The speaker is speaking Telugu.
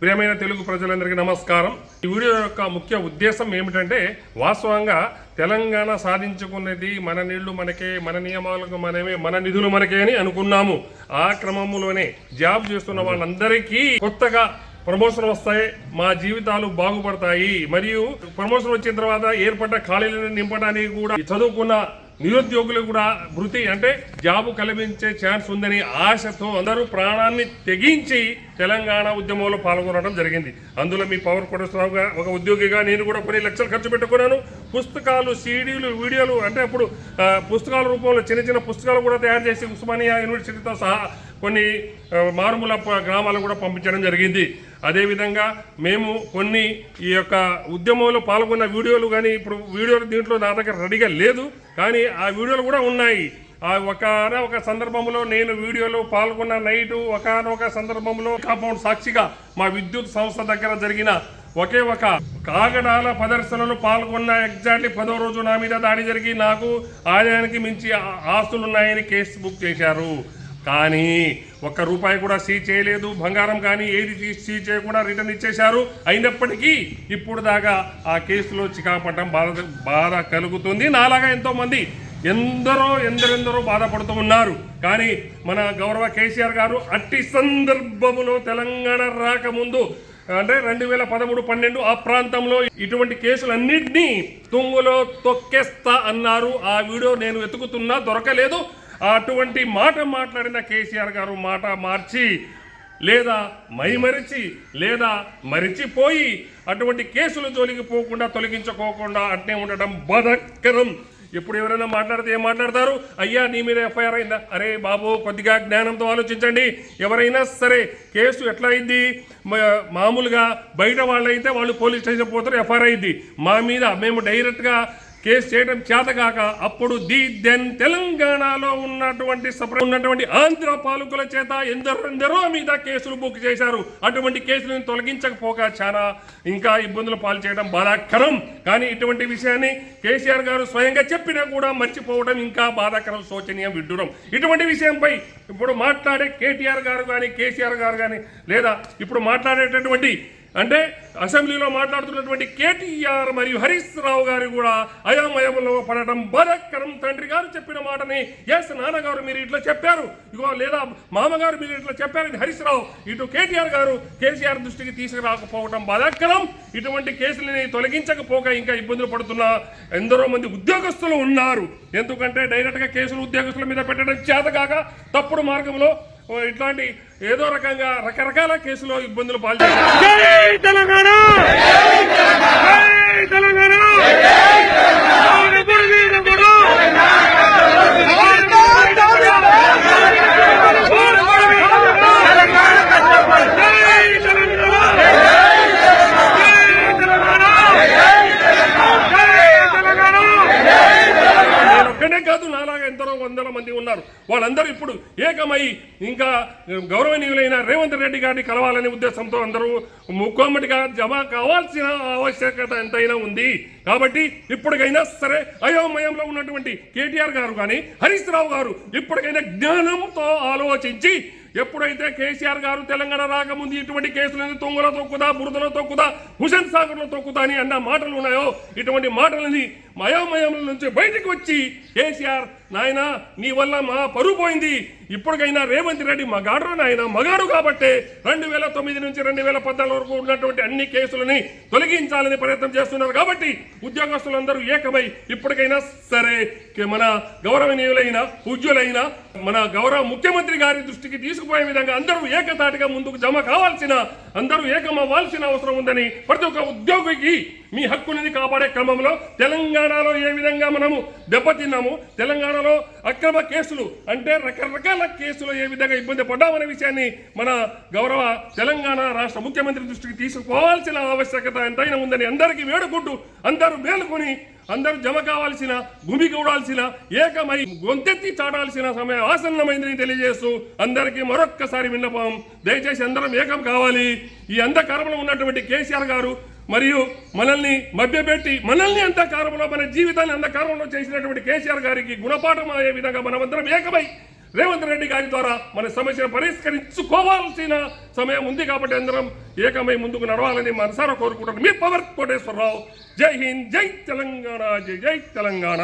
ప్రియమైన తెలుగు ప్రజలందరికీ నమస్కారం. ఈ వీడియో యొక్క ముఖ్య ఉద్దేశం ఏమిటంటే వాస్తవంగా తెలంగాణ సాధించుకున్నది మన నీళ్ళు మనకే మన నియమాలకు మనమే మన నిధులు మనకే అని అనుకున్నాము. ఆ క్రమంలోనే జాబ్ చేస్తున్న వాళ్ళందరికీ కొత్తగా ప్రమోషన్ వస్తాయి మా జీవితాలు బాగుపడతాయి. మరియు ప్రమోషన్ వచ్చిన తర్వాత ఏర్పడ్డ ఖాళీలను నింపడానికి కూడా చదువుకున్న నిరుద్యోగులు కూడా వృత్తి అంటే జాబు కల్పించే ఛాన్స్ ఉందని ఆశతో అందరూ ప్రాణాన్ని తెగించి తెలంగాణ ఉద్యమంలో పాల్గొనడం జరిగింది. అందులో మీ పవర్ కొడసరావుగా ఒక ఉద్యోగిగా నేను కూడా కొన్ని లక్షలు ఖర్చు పెట్టుకున్నాను. పుస్తకాలు సీడీలు వీడియోలు అంటే అప్పుడు పుస్తకాల రూపంలో చిన్న చిన్న పుస్తకాలు కూడా తయారు చేసి ఉస్మానియా యూనివర్సిటీతో సహా కొన్ని మారుమూల గ్రామాలకు కూడా పంపించడం జరిగింది. అదేవిధంగా మేము కొన్ని ఈ యొక్క ఉద్యమంలో పాల్గొన్న వీడియోలు కానీ ఇప్పుడు వీడియోలు దీంట్లో నా దగ్గర రెడీగా లేదు కానీ ఆ వీడియోలు కూడా ఉన్నాయి. ఆ ఒకనొక ఒక సందర్భంలో నేను వీడియోలో పాల్గొన్న నైటు ఒకనొక సందర్భంలో కాంపౌండ్ సాక్షిగా మా విద్యుత్ సంస్థ దగ్గర జరిగిన ఒకే ఒక కాగడాల ప్రదర్శనలో పాల్గొన్న ఎగ్జాక్ట్లీ పదో రోజు నా మీద దాడి జరిగి నాకు ఆదాయానికి మించి ఆస్తులు ఆస్తులున్నాయని కేసు బుక్ చేశారు. కానీ ఒక్క రూపాయి కూడా సీజ్ చేయలేదు బంగారం కానీ ఏది తీ- సీజ్ చేయకుండా రిటర్న్ ఇచ్చేశారు. అయినప్పటికీ ఇప్పుడు దాకా ఆ కేసులో చికాపడటం బాధ బాధ కలుగుతుంది. నాలాగా ఎంతోమంది ఎందరో ఎందరెందరో బాధపడుతూ ఉన్నారు. కానీ మన గౌరవ కేసీఆర్ గారు అట్టి సందర్భములో తెలంగాణ రాకముందు అంటే రెండు వేల పదమూడు పన్నెండు ఆ ప్రాంతంలో ఇటువంటి కేసులన్నింటినీ తుంగులో తొక్కేస్తా అన్నారు. ఆ వీడియో నేను వెతుకుతున్నా దొరకలేదు. అటువంటి మాట మాట్లాడిన కేసీఆర్ గారు మాట మార్చి లేదా మైమరిచి లేదా మరిచిపోయి అటువంటి కేసులు జోలికి పోకుండా తొలగించుకోకుండా అట్నే ఉండటం బాధకరం. ఎప్పుడు ఎవరైనా మాట్లాడితే ఏం మాట్లాడతారు? అయ్యా నీ మీద ఎఫ్ఐఆర్ అయిందా? అరే బాబు కొద్దిగా జ్ఞానంతో ఆలోచించండి. ఎవరైనా సరే కేసు ఎట్లా అయింది మామూలుగా బయట వాళ్ళు అయితే వాళ్ళు పోలీస్ స్టేషన్ పోతారు ఎఫ్ఐఆర్ అయింది. మా మీద మేము డైరెక్ట్గా కేసు చేయడం చేతగాక అప్పుడు ది దెన్ తెలంగాణలో ఉన్నటువంటి సపరేట్ ఉన్నటువంటి ఆంధ్ర పాలకుల చేత ఎందరెందరో మీద కేసులు బుక్ చేశారు. అటువంటి కేసులను తొలగించకపోక చాలా ఇంకా ఇబ్బందులు పాలు చేయడం బాధాకరం. కానీ ఇటువంటి విషయాన్ని కేసీఆర్ గారు స్వయంగా చెప్పినా కూడా మర్చిపోవడం ఇంకా బాధాకరం శోచనీయం విడ్డూరం. ఇటువంటి విషయంపై ఇప్పుడు మాట్లాడే కేటీఆర్ గారు కానీ కేసీఆర్ గారు కానీ లేదా ఇప్పుడు మాట్లాడేటటువంటి అంటే అసెంబ్లీలో మాట్లాడుతున్నటువంటి కేటీఆర్ మరియు హరీష్ రావు గారు కూడా అయోమయంలో పడటం బాధాకరం. తండ్రి గారు చెప్పిన మాటని ఎస్ నాన్నగారు మీరు ఇట్లా చెప్పారు. ఇగో లేదా మామగారు మీరు ఇట్లా చెప్పారని హరీష్ రావు ఇటు కేటీఆర్ గారు కేసీఆర్ దృష్టికి తీసుకురాకపోవడం బాధాకరం. ఇటువంటి కేసులని తొలగించకపోక ఇంకా ఇబ్బందులు పడుతున్న ఎందరో మంది ఉద్యోగస్తులు ఉన్నారు. ఎందుకంటే డైరెక్ట్గా కేసులు ఉద్యోగస్తుల మీద పెట్టడం చేతగాక తప్పుడు మార్గంలో ఇట్లాంటి ఏదో రకంగా రకరకాల కేసులో ఇబ్బందులు పాల్చేశారు జై తెలంగాణ జై తెలంగాణ ఆనపడు వీరముడు. ఆనపడు వీరముడు. జై తెలంగాణ జై తెలంగాణ జై తెలంగాణ నేను ఒక్కనే కాదు నాలాగా ఎందరో వందల మంది ఉన్నారు. వాళ్ళందరూ ఇప్పుడు ఏకమై ఇంకా గౌరవనీయులైన రేవంత్ రెడ్డి గారిని కలవాలనే ఉద్దేశంతో అందరూ ముక్కోమటిగా జమ కావాల్సిన ఆవశ్యకత ఎంతైనా ఉంది. కాబట్టి ఇప్పటికైనా సరే అయోమయంలో ఉన్నటువంటి కేటీఆర్ గారు కానీ హరీష్ రావు గారు ఇప్పటికైనా జ్ఞానంతో ఆలోచించి ఎప్పుడైతే కేసీఆర్ గారు తెలంగాణ రాకముందు ఇటువంటి కేసులను తొంగలో తొక్కుదా బురదలో తొక్కుదా హుసేన్ సాగర్లో తొక్కుదా అని అన్న మాటలు ఉన్నాయో ఇటువంటి మాటలని మయోమయం నుంచి బయటకు వచ్చి కేసీఆర్ నాయన నీ వల్ల మా పరువు పోయింది. ఇప్పటికైనా రేవంత్ రెడ్డి మగాడు నాయన మగాడు కాబట్టే రెండు వేల తొమ్మిది నుంచి రెండు వేల పద్నాలుగు వరకు ఉన్నటువంటి అన్ని కేసులని తొలగించాలని ప్రయత్నం చేస్తున్నారు కాబట్టి ఉద్యోగస్తులందరూ ఏకమై ఇప్పటికైనా సరే మన గౌరవనీయులైన పూజ్యులైన మన గౌరవ ముఖ్యమంత్రి గారి దృష్టికి తీసుకుపోయే విధంగా అందరూ ఏకతాటిగా ముందుకు జమ కావాల్సిన అందరూ ఏకమవ్వాల్సిన అవసరం ఉందని ప్రతి ఒక్క ఉద్యోగికి మీ హక్కుని కాపాడే క్రమంలో తెలంగాణలో ఏ విధంగా మనము దెబ్బతిన్నాము తెలంగాణ తెలంగాణలో అక్రమ కేసులు అంటే రకరకాల కేసులు ఏ విధంగా ఇబ్బంది పడ్డామనే విషయాన్ని మన గౌరవ తెలంగాణ రాష్ట్ర ముఖ్యమంత్రి దృష్టికి తీసుకోవాల్సిన ఆవశ్యకత ఎంతైనా ఉందని అందరికీ వేడుకుంటూ అందరూ మేలుకొని అందరూ జమ కావాల్సిన భూమి కూడాల్సిన ఏకమై గొంతెత్తి చాటాల్సిన సమయం ఆసన్నమైందని తెలియజేస్తూ అందరికీ మరొక్కసారి విన్నపం. దయచేసి అందరం ఏకం కావాలి. ఈ అంధకారంలో ఉన్నటువంటి కేసీఆర్ గారు మరియు మనల్ని మభ్యపెట్టి మనల్ని అంధకారంలో మన జీవితాన్ని అంధకారంలో చేసినటువంటి కేసీఆర్ గారికి గుణపాఠం అయ్యే విధంగా మనమందరం ఏకమై రేవంత్ రెడ్డి గారి ద్వారా మన సమస్యను పరిష్కరించుకోవాల్సిన సమయం ఉంది కాబట్టి అందరం ఏకమై ముందుకు నడవాలని మనసారా కోరుకుంటున్నాను మీ పవర్ కోటేశ్వరరావు. జై హింద్ జై తెలంగాణ జై జై తెలంగాణ.